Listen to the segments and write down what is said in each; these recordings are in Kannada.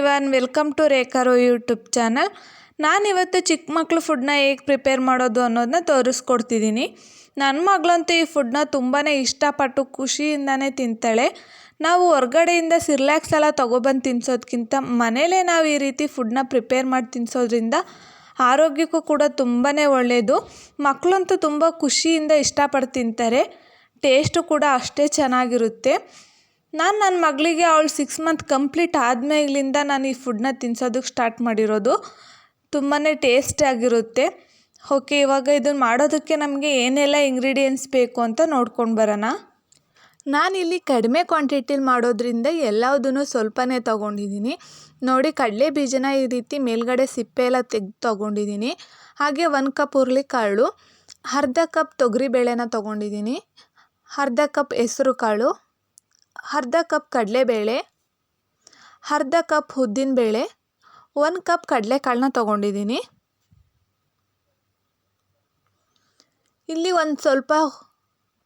ಎವ್ರಿವನ್ ವೆಲ್ಕಮ್ ಟು ರೇಖಾರು ಯೂಟ್ಯೂಬ್ ಚಾನಲ್ ನಾನಿವತ್ತು ಚಿಕ್ಕ ಮಕ್ಕಳು ಫುಡ್ನ ಹೇಗೆ ಪ್ರಿಪೇರ್ ಮಾಡೋದು ಅನ್ನೋದನ್ನ ತೋರಿಸ್ಕೊಡ್ತಿದ್ದೀನಿ ನನ್ನ ಮಗಳಂತೂ ಈ ಫುಡ್ನ ತುಂಬಾ ಇಷ್ಟಪಟ್ಟು ಖುಷಿಯಿಂದನೇ ತಿಂತಾಳೆ. ನಾವು ಹೊರ್ಗಡೆಯಿಂದ ಸಿರ್ಲ್ಯಾಕ್ಸ್ ಎಲ್ಲ ತೊಗೊಬಂದು ತಿನ್ಸೋದಕ್ಕಿಂತ ಮನೇಲೇ ನಾವು ಈ ರೀತಿ ಫುಡ್ನ ಪ್ರಿಪೇರ್ ಮಾಡಿ ತಿನ್ನಿಸೋದ್ರಿಂದ ಆರೋಗ್ಯಕ್ಕೂ ಕೂಡ ತುಂಬಾ ಒಳ್ಳೆಯದು ಮಕ್ಕಳಂತೂ ತುಂಬ ಖುಷಿಯಿಂದ ಇಷ್ಟಪಟ್ಟು ತಿಂತಾರೆ. ಟೇಸ್ಟು ಕೂಡ ಅಷ್ಟೇ ಚೆನ್ನಾಗಿರುತ್ತೆ. ನಾನು ನನ್ನ ಮಗಳಿಗೆ ಅವಳು ಸಿಕ್ಸ್ ಮಂತ್ ಕಂಪ್ಲೀಟ್ ಆದಮೇಲಿಂದ ನಾನು ಈ ಫುಡ್ನ ತಿನ್ಸೋದಕ್ಕೆ ಸ್ಟಾರ್ಟ್ ಮಾಡಿರೋದು. ತುಂಬಾ ಟೇಸ್ಟಿಯಾಗಿರುತ್ತೆ ಓಕೆ ಇವಾಗ ಇದನ್ನು ಮಾಡೋದಕ್ಕೆ ನಮಗೆ ಏನೆಲ್ಲ ಇಂಗ್ರೀಡಿಯೆಂಟ್ಸ್ ಬೇಕು ಅಂತ ನೋಡ್ಕೊಂಡು ಬರೋಣ. ನಾನಿಲ್ಲಿ ಕಡಿಮೆ ಕ್ವಾಂಟಿಟಿಲಿ ಮಾಡೋದ್ರಿಂದ ಎಲ್ಲದನ್ನು ಸ್ವಲ್ಪನೇ ತೊಗೊಂಡಿದ್ದೀನಿ ನೋಡಿ, ಕಡಲೆ ಬೀಜನ ಈ ರೀತಿ ಮೇಲ್ಗಡೆ ಸಿಪ್ಪೆ ಎಲ್ಲ ತೆಗೆದು ತೊಗೊಂಡಿದ್ದೀನಿ ಹಾಗೆ ಒಂದು ಕಪ್ ಹುರುಳಿಕಾಳು, ಅರ್ಧ ಕಪ್ ತೊಗರಿಬೇಳೆನ ತೊಗೊಂಡಿದ್ದೀನಿ ಅರ್ಧ ಕಪ್ ಹೆಸರು ಕಾಳು ಅರ್ಧ ಕಪ್ ಕಡಲೆಬೇಳೆ, ಅರ್ಧ ಕಪ್ ಉದ್ದಿನಬೇಳೆ ಒಂದು ಕಪ್ ಕಡಲೆಕಾಳನ್ನ ತೊಗೊಂಡಿದ್ದೀನಿ. ಇಲ್ಲಿ ಒಂದು ಸ್ವಲ್ಪ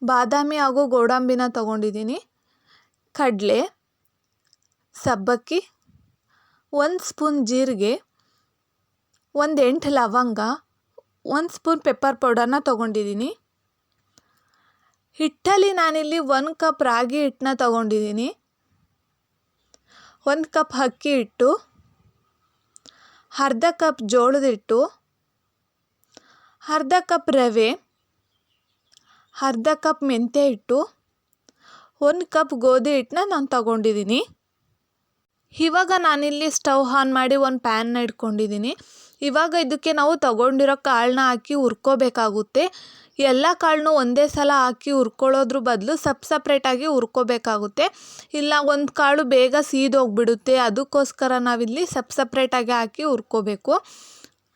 ಬಾದಾಮಿ ಹಾಗೂ ಗೋಡಂಬಿನ ತೊಗೊಂಡಿದ್ದೀನಿ. ಕಡಲೆ, ಸಬ್ಬಕ್ಕಿ, ಒಂದು ಸ್ಪೂನ್ ಜೀರಿಗೆ, ಒಂದು ಎಂಟು ಲವಂಗ, ಒಂದು ಸ್ಪೂನ್ ಪೆಪ್ಪರ್ ಪೌಡರ್ನ ತೊಗೊಂಡಿದ್ದೀನಿ. ಹಿಟ್ಟಲ್ಲಿ ನಾನಿಲ್ಲಿ ಒಂದು ಕಪ್ ರಾಗಿ ಹಿಟ್ಟನ್ನ ತಗೊಂಡಿದ್ದೀನಿ ಒಂದು ಕಪ್ ಅಕ್ಕಿ ಹಿಟ್ಟು, ಅರ್ಧ ಕಪ್ ಜೋಳದ ಹಿಟ್ಟು, ಅರ್ಧ ಕಪ್ ರವೆ, ಅರ್ಧ ಕಪ್ ಮೆಂತ್ಯ ಹಿಟ್ಟು, ಒಂದು ಕಪ್ ಗೋಧಿ ಹಿಟ್ಟನ್ನ ನಾನು ತಗೊಂಡಿದ್ದೀನಿ ಇವಾಗ ನಾನಿಲ್ಲಿ ಸ್ಟವ್ ಆನ್ ಮಾಡಿ ಒಂದು ಪ್ಯಾನ್ನ ಇಟ್ಕೊಂಡಿದ್ದೀನಿ ಇವಾಗ ಇದಕ್ಕೆ ನಾವು ತಗೊಂಡಿರೋ ಕಾಳನ್ನ ಹಾಕಿ ಹುರ್ಕೋಬೇಕಾಗುತ್ತೆ. ಎಲ್ಲ ಕಾಳನ್ನು ಒಂದೇ ಸಲ ಹಾಕಿ ಹುರ್ಕೊಳ್ಳೋದ್ರ ಬದಲು ಸಪ್ ಸಪ್ರೇಟಾಗಿ ಹುರ್ಕೋಬೇಕಾಗುತ್ತೆ. ಇಲ್ಲ ಒಂದು ಕಾಳು ಬೇಗ ಸೀದೋಗ್ಬಿಡುತ್ತೆ, ಅದಕ್ಕೋಸ್ಕರ ನಾವಿಲ್ಲಿ ಸಪ್ ಸಪ್ರೇಟಾಗಿ ಹಾಕಿ ಹುರ್ಕೋಬೇಕು.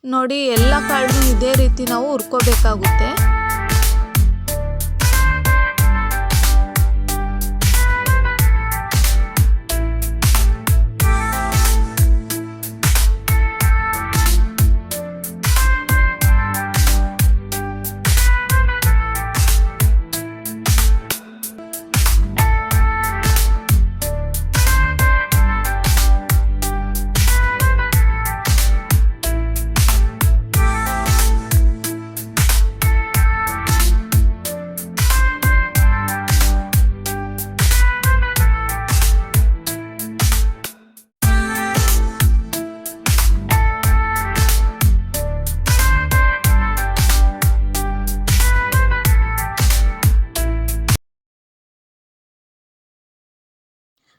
ನೋಡಿ, ಎಲ್ಲ ಕಾಳನ್ನು ಇದೇ ರೀತಿ ನಾವು ಹುರ್ಕೋಬೇಕಾಗುತ್ತೆ.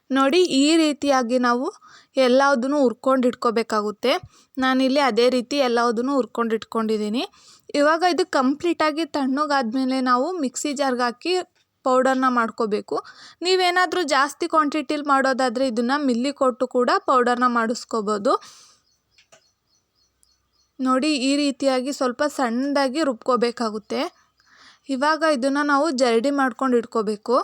ನೋಡಿ ಈ ರೀತಿಯಾಗಿ ನಾವು ಎಲ್ಲದನ್ನು ಹುರ್ಕೊಂಡು ಇಟ್ಕೋಬೇಕಾಗುತ್ತೆ. ನಾನಿಲ್ಲಿ ಅದೇ ರೀತಿ ಎಲ್ಲದನ್ನು ಹುರ್ಕೊಂಡು ಇಟ್ಕೊಂಡಿದ್ದೀನಿ. ಇವಾಗ ಇದು ಕಂಪ್ಲೀಟಾಗಿ ತಣ್ಣಗಾದ್ಮೇಲೆ ನಾವು ಮಿಕ್ಸಿ ಜಾರ್ಗೆ ಹಾಕಿ ಪೌಡರ್ನ ಮಾಡ್ಕೋಬೇಕು. ನೀವೇನಾದರೂ ಜಾಸ್ತಿ ಕ್ವಾಂಟಿಟಿಲಿ ಮಾಡೋದಾದರೆ ಇದನ್ನು ಮಿಲ್ಲಿ ಕೊಟ್ಟು ಕೂಡ ಪೌಡರ್ನ ಮಾಡಿಸ್ಕೋಬೋದು. ನೋಡಿ ಈ ರೀತಿಯಾಗಿ ಸ್ವಲ್ಪ ಸಣ್ಣದಾಗಿ ರುಬ್ಕೋಬೇಕಾಗುತ್ತೆ. ಇವಾಗ ಇದನ್ನು ನಾವು ಜರಡಿ ಮಾಡ್ಕೊಂಡು ಇಟ್ಕೋಬೇಕು.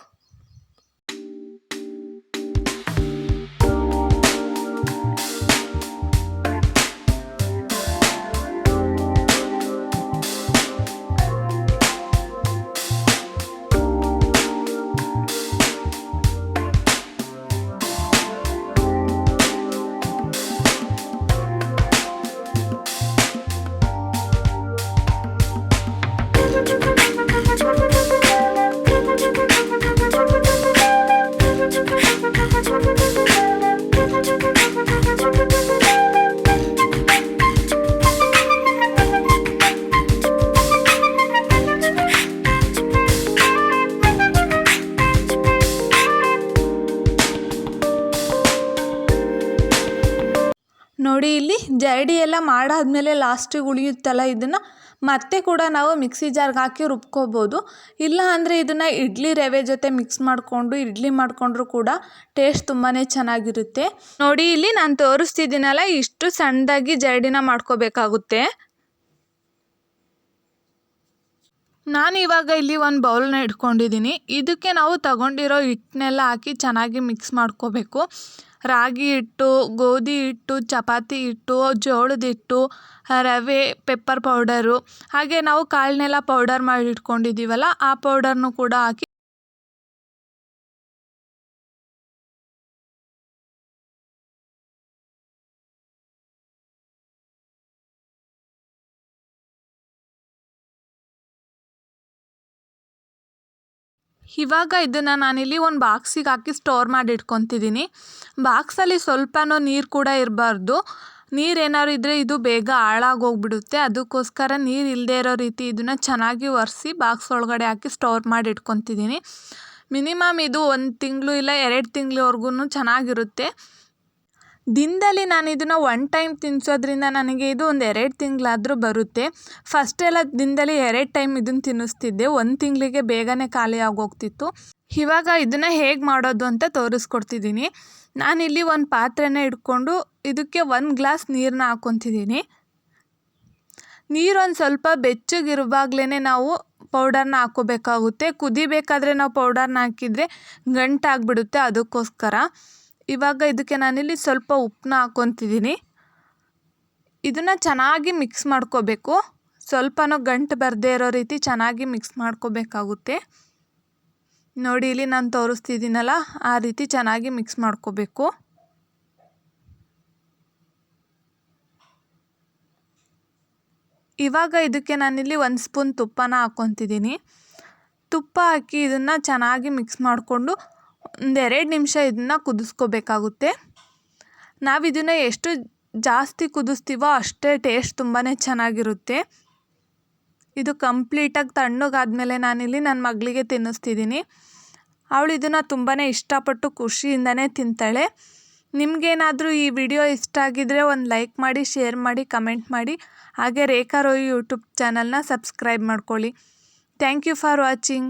ಜರಡಿ ಎಲ್ಲ ಮಾಡಾದಮೇಲೆ ಲಾಸ್ಟಿಗೆ ಉಳಿಯುತ್ತಲ್ಲ ಇದನ್ನು, ಮತ್ತೆ ಕೂಡ ನಾವು ಮಿಕ್ಸಿ ಜಾರ್ಗೆ ಹಾಕಿ ರುಬ್ಕೋಬೋದು. ಇಲ್ಲ ಅಂದರೆ ಇದನ್ನು ಇಡ್ಲಿ ರವೆ ಜೊತೆ ಮಿಕ್ಸ್ ಮಾಡಿಕೊಂಡು, ಇಡ್ಲಿ ಮಾಡಿಕೊಂಡ್ರೂ ಕೂಡ ಟೇಸ್ಟ್ ತುಂಬಾ ಚೆನ್ನಾಗಿರುತ್ತೆ. ನೋಡಿ, ಇಲ್ಲಿ ನಾನು ತೋರಿಸ್ತಿದ್ದೀನಲ್ಲ, ಇಷ್ಟು ಸಣ್ಣದಾಗಿ ಜರಡಿನ ಮಾಡ್ಕೋಬೇಕಾಗುತ್ತೆ. ನಾನು ಇವಾಗ ಇಲ್ಲಿ ಒಂದು ಬೌಲ್ನ ಇಟ್ಕೊಂಡಿದ್ದೀನಿ. ಇದಕ್ಕೆ ನಾವು ತಗೊಂಡಿರೋ ಹಿಟ್ಟನ್ನೆಲ್ಲ ಹಾಕಿ ಚೆನ್ನಾಗಿ ಮಿಕ್ಸ್ ಮಾಡ್ಕೋಬೇಕು. ರಾಗಿ ಹಿಟ್ಟು ಗೋಧಿ ಹಿಟ್ಟು ಚಪಾತಿ ಹಿಟ್ಟು ಜೋಳದ ಹಿಟ್ಟು ರವೆ ಪೆಪ್ಪರ್ ಪೌಡರು ಹಾಗೆ ನಾವು ಕಾಳನ್ನೆಲ್ಲ ಪೌಡರ್ ಮಾಡಿ ಇಟ್ಕೊಂಡಿದ್ದೀವಲ್ಲ, ಆ ಪೌಡರ್ನು ಕೂಡ ಹಾಕಿ ಇವಾಗ ಇದನ್ನು ನಾನಿಲ್ಲಿ ಒಂದು ಬಾಕ್ಸಿಗೆ ಹಾಕಿ ಸ್ಟೋರ್ ಮಾಡಿ ಇಟ್ಕೊತಿದ್ದೀನಿ ಬಾಕ್ಸಲ್ಲಿ ಸ್ವಲ್ಪನೂ ನೀರು ಕೂಡ ಇರಬಾರ್ದು. ನೀರು ಏನಾದ್ರು ಇದ್ದರೆ ಇದು ಬೇಗ ಹಾಳಾಗೋಗ್ಬಿಡುತ್ತೆ. ಅದಕ್ಕೋಸ್ಕರ ನೀರು ಇಲ್ಲದೇ ಇರೋ ರೀತಿ ಇದನ್ನು ಚೆನ್ನಾಗಿ ಒರೆಸಿ ಬಾಕ್ಸ್ ಒಳಗಡೆ ಹಾಕಿ ಸ್ಟೋರ್ ಮಾಡಿ ಇಟ್ಕೊತಿದ್ದೀನಿ ಮಿನಿಮಮ್ ಇದು ಒಂದು ತಿಂಗಳು ಇಲ್ಲ ಎರಡು ತಿಂಗಳವರ್ಗೂ ಚೆನ್ನಾಗಿರುತ್ತೆ. ದಿನದಲ್ಲಿ ನಾನು ಇದನ್ನು ಒನ್ ಟೈಮ್ ತಿನ್ನಿಸೋದ್ರಿಂದ ನನಗೆ ಇದು ಒಂದು ಎರಡು ತಿಂಗಳಾದರೂ ಬರುತ್ತೆ. ಫಸ್ಟೆಲ್ಲ ದಿನದಲ್ಲಿ ಎರಡು ಟೈಮ್ ಇದನ್ನು ತಿನ್ನಿಸ್ತಿದ್ದೆ. ಒಂದು ತಿಂಗಳಿಗೆ ಬೇಗನೆ ಖಾಲಿ ಆಗೋಗ್ತಿತ್ತು. ಇವಾಗ ಇದನ್ನು ಹೇಗೆ ಮಾಡೋದು ಅಂತ ತೋರಿಸ್ಕೊಡ್ತಿದ್ದೀನಿ ನಾನಿಲ್ಲಿ ಒಂದು ಪಾತ್ರೆನ ಇಟ್ಕೊಂಡು ಇದಕ್ಕೆ ಒಂದು ಗ್ಲಾಸ್ ನೀರನ್ನ ಹಾಕ್ಕೊತಿದ್ದೀನಿ ನೀರೊಂದು ಸ್ವಲ್ಪ ಬೆಚ್ಚಗಿರುವಾಗಲೇ ನಾವು ಪೌಡರ್ನ ಹಾಕ್ಕೋಬೇಕಾಗುತ್ತೆ ಕುದಿಬೇಕಾದ್ರೆ ನಾವು ಪೌಡರ್ನ ಹಾಕಿದರೆ ಗಂಟಾಗ್ಬಿಡುತ್ತೆ ಅದಕ್ಕೋಸ್ಕರ. ಇವಾಗ ಇದಕ್ಕೆ ನಾನಿಲ್ಲಿ ಸ್ವಲ್ಪ ಉಪ್ಪನ್ನ ಹಾಕ್ಕೊತಿದ್ದೀನಿ. ಇದನ್ನು ಚೆನ್ನಾಗಿ ಮಿಕ್ಸ್ ಮಾಡ್ಕೋಬೇಕು. ಸ್ವಲ್ಪನೂ ಗಂಟು ಬರದೇ ಇರೋ ರೀತಿ ಚೆನ್ನಾಗಿ ಮಿಕ್ಸ್ ಮಾಡ್ಕೋಬೇಕಾಗುತ್ತೆ. ನೋಡಿ, ಇಲ್ಲಿ ನಾನು ತೋರಿಸ್ತಿದ್ದೀನಲ್ಲ, ಆ ರೀತಿ ಚೆನ್ನಾಗಿ ಮಿಕ್ಸ್ ಮಾಡ್ಕೋಬೇಕು. ಇವಾಗ ಇದಕ್ಕೆ ನಾನಿಲ್ಲಿ ಒಂದು ಸ್ಪೂನ್ ತುಪ್ಪನ ಹಾಕ್ಕೊತಿದ್ದೀನಿ. ತುಪ್ಪ ಹಾಕಿ ಇದನ್ನು ಚೆನ್ನಾಗಿ ಮಿಕ್ಸ್ ಮಾಡಿಕೊಂಡು ಒಂದೆರಡು ನಿಮಿಷ ಇದನ್ನು ಕುದಿಸ್ಕೋಬೇಕಾಗುತ್ತೆ. ನಾವು ಇದನ್ನು ಎಷ್ಟು ಜಾಸ್ತಿ ಕುದಿಸ್ತೀವೋ ಅಷ್ಟೇ ಟೇಸ್ಟ್ ತುಂಬಾ ಚೆನ್ನಾಗಿರುತ್ತೆ. ಇದು ಕಂಪ್ಲೀಟಾಗಿ ತಣ್ಣಗಾದಮೇಲೆ ನಾನಿಲ್ಲಿ ನನ್ನ ಮಗಳಿಗೆ ತಿನ್ನಿಸ್ತಿದ್ದೀನಿ ಅವಳು ಇದನ್ನು ತುಂಬಾ ಇಷ್ಟಪಟ್ಟು ಖುಷಿಯಿಂದನೇ ತಿಂತಾಳೆ. ನಿಮಗೇನಾದರೂ ಈ ವಿಡಿಯೋ ಇಷ್ಟ ಆಗಿದ್ದರೆ ಒಂದು ಲೈಕ್ ಮಾಡಿ, ಶೇರ್ ಮಾಡಿ, ಕಮೆಂಟ್ ಮಾಡಿ. ಹಾಗೆ ರೇಖಾ ರೋಯಿ ಯೂಟ್ಯೂಬ್ ಚಾನಲ್ನ ಸಬ್ಸ್ಕ್ರೈಬ್ ಮಾಡ್ಕೊಳ್ಳಿ. Thank you for watching.